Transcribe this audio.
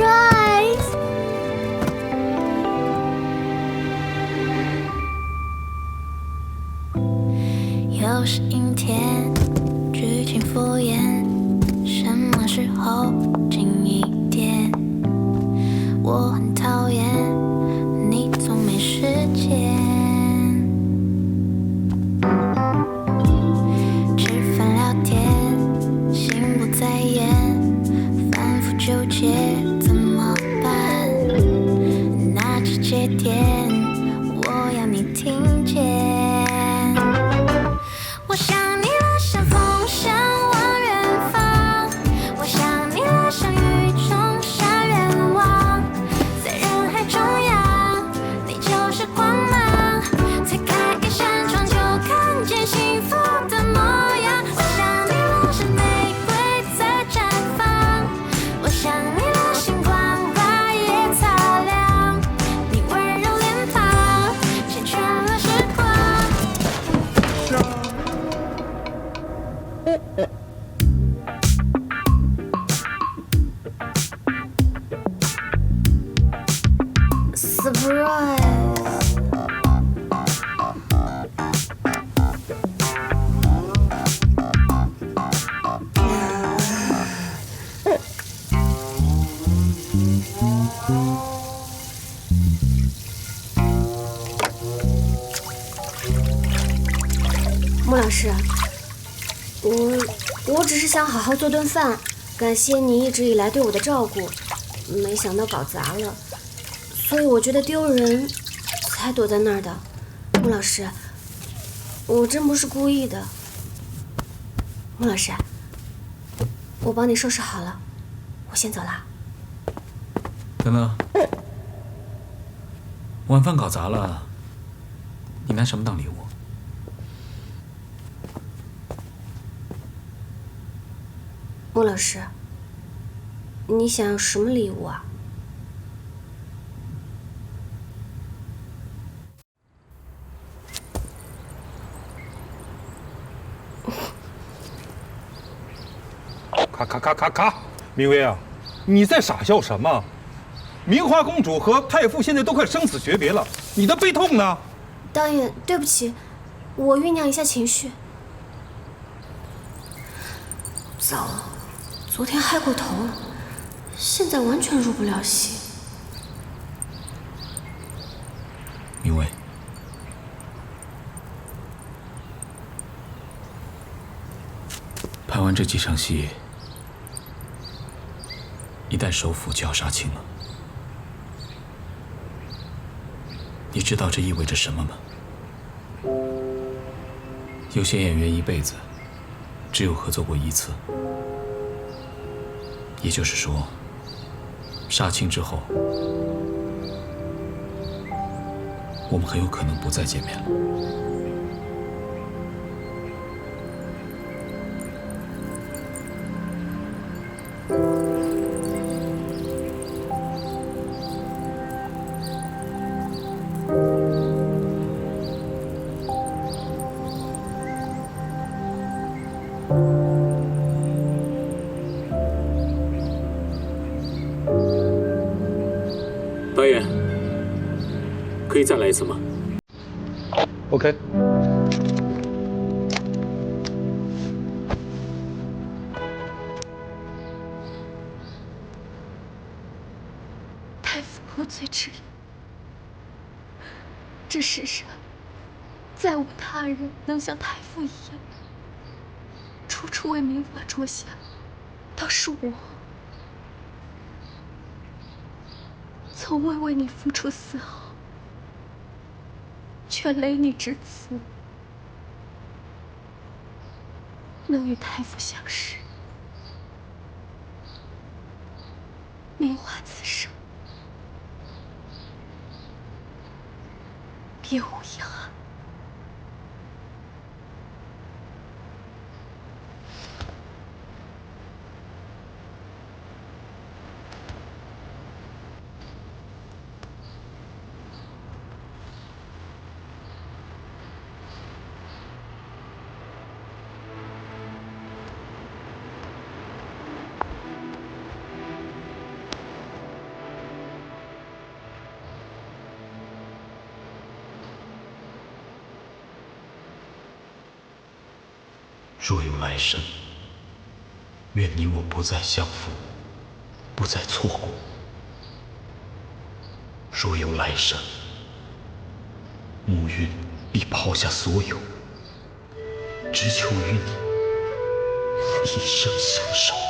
rise 又是阴天，剧情敷衍，什么时候近一点？我很 surprise！穆老师，我我只是想好好做顿饭，感谢你一直以来对我的照顾，没想到搞砸了。所以我觉得丢人，才躲在那儿的。穆老师，我真不是故意的。穆老师，我帮你收拾好了，我先走了。等等，晚饭搞砸了，你拿什么当礼物？穆老师，你想要什么礼物啊？咔咔咔咔咔！明威啊，你在傻笑什么？明花公主和太傅现在都快生死诀别了，你的悲痛呢？导演，对不起，我酝酿一下情绪。糟了，昨天嗨过头了，现在完全入不了戏。明威，拍完这几场戏，一旦首府就要杀青了，你知道这意味着什么吗？有些演员一辈子只有合作过一次，也就是说，杀青之后，我们很有可能不再见面了。导演，可以再来一次吗？OK，太傅无罪之人，这世上再无他人能像太傅一样，处处为民法着想，倒是我，从未为你付出丝毫，却累你至此，能与太傅相识，名花此生。别无遗憾。若有来生，愿你我不再相负，不再错过。若有来生，暮云必抛下所有，只求与你一生相守。